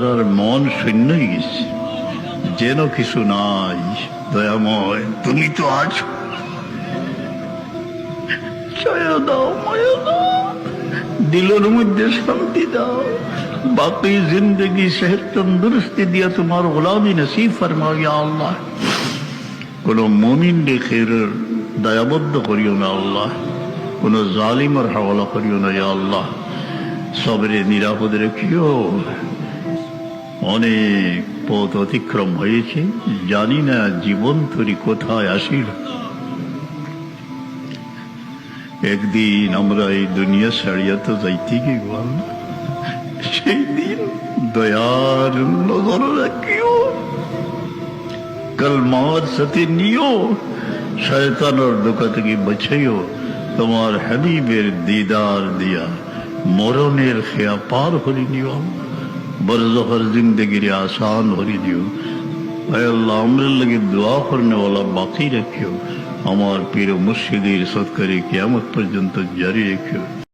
তারার মন শূন্য গেছে যেন কিছু নাই, দয়াময়, তুমি তো আছো। দাও দিলের মধ্যে শান্তি দাও। বাকি জিন্দগি সেহত তন্দুরস্তি দিয়া তোমার গোলামি নসিব ফরমাও ইয়া আল্লাহ। কোন মমিন দেখের দয়াবদ্ধ করিও না আল্লাহ। কোন জালিমার হাওয়ালা করিও না ইয়া আল্লাহ। সবরে নিরাপদ রেখিও। অনেক পথ অতিক্রম হয়েছে। জানি না জীবন তরি কোথায় আসিল। একদিন আমরা এই দুনিয়া ছাড়িয়া তো যাইতে কি গো সেই দিন দয়ার নজর রাখিও। কলমার সাথে নিও। শয়তানোর দোকা থেকে বাঁচাইও তোমার হাবিবের দিদার দিয়া মরণের খেয়া পার হরি নিও জিন্দগির আসান হরি দিও। আয় আল্লাহ আমরা লগে দোয়া করনে वाला বাকি রাখিও। আমার পীর মুর্শিদের সৎকারে কিয়ামত পর্যন্ত জারি রেখিও।